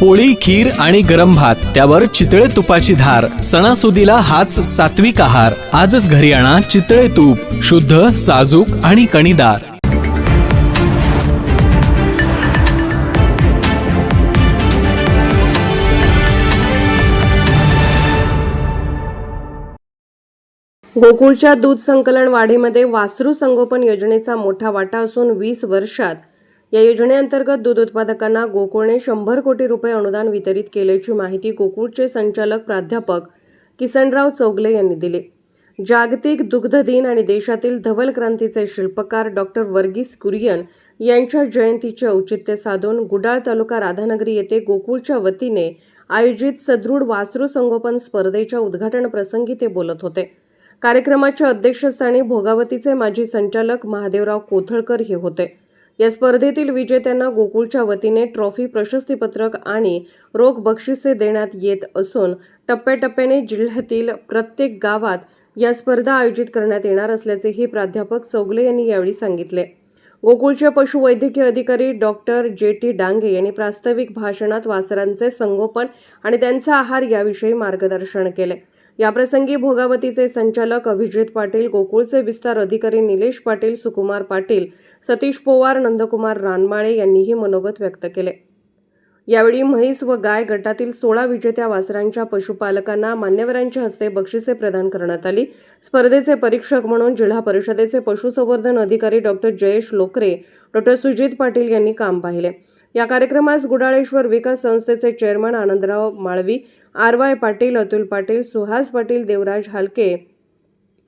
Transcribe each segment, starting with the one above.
पोळी खीर आणि गरम भात त्यावर चितळे तुपाची धार सणासुदीला हाच सात्विक आहार. आजच घरी आणा चितळे तूप शुद्ध साजूक आणि कणीदार. गोकुळच्या दूध संकलन वाढीमध्ये वासरू संगोपन योजनेचा मोठा वाटा असून वीस वर्षात या योजनेअंतर्गत दूध उत्पादकांना गोकुळने शंभर कोटी रुपये अनुदान वितरित केल्याची माहिती गोकुळचे संचालक प्राध्यापक किसनराव चौगले यांनी दिली. जागतिक दुग्ध दिन आणि देशातील धवल क्रांतीचे शिल्पकार डॉक्टर वर्गीस कुरियन यांच्या जयंतीचे औचित्य साधून गुडाळ तालुका राधानगरी येथे गोकुळच्या वतीने आयोजित सदृढ वासरू संगोपन स्पर्धेच्या उद्घाटन प्रसंगी ते बोलत होते. कार्यक्रमाच्या अध्यक्षस्थानी भोगावतीचे माजी संचालक महादेवराव कोथळकर हे होते. या स्पर्धेतील विजेत्यांना गोकुळच्या वतीने ट्रॉफी प्रशस्तीपत्रक आणि रोख बक्षिसे देण्यात येत असून टप्प्याटप्प्याने जिल्ह्यातील प्रत्येक गावात या स्पर्धा आयोजित करण्यात येणार असल्याचेही प्राध्यापक चौगले यांनी यावेळी सांगितले. गोकुळचे पशुवैद्यकीय अधिकारी डॉक्टर जे. टी. डांगे यांनी प्रास्ताविक भाषणात वासरांचे संगोपन आणि त्यांचा आहार याविषयी मार्गदर्शन केले. याप्रसंगी भोगावतीचे संचालक अभिजित पाटील गोकुळचे विस्तार अधिकारी निलेश पाटील सुकुमार पाटील सतीश पोवार नंदकुमार रानमाळे यांनीही मनोगत व्यक्त केले. यावेळी म्हैस व गाय गटातील सोळा विजेत्या वासरांच्या पशुपालकांना मान्यवरांच्या हस्ते बक्षिसे प्रदान करण्यात आली. स्पर्धेचे परीक्षक म्हणून जिल्हा परिषदेचे पशुसंवर्धन अधिकारी डॉक्टर जयेश लोकरे डॉक्टर सुजित पाटील यांनी काम पाहिले. या कार्यक्रमास गुडाळेश्वर विकास संस्थेचे chairman Anandrao Malvi R Y Patil Atul Patil Suhas Patil Devraj Halke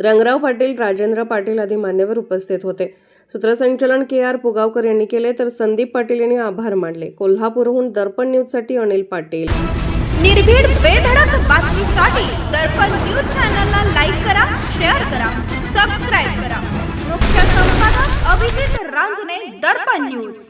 Rangrao Patil Rajendra Patil आदी मान्यवर उपस्थित होते. सूत्रसंचालन के आर पुगावकर यांनी केले तर संदीप पाटील यांनी आभार मानले. कोल्हापूरहून दर्पण न्यूजसाठी अनिल पाटील. निर्भीड बेधडक बातमीसाठी दर्पण न्यूज चॅनलला लाईक करा शेअर करा सबस्क्राईब करा. मुख्य संपादक अभिजित रांजणे दर्पण न्यूज.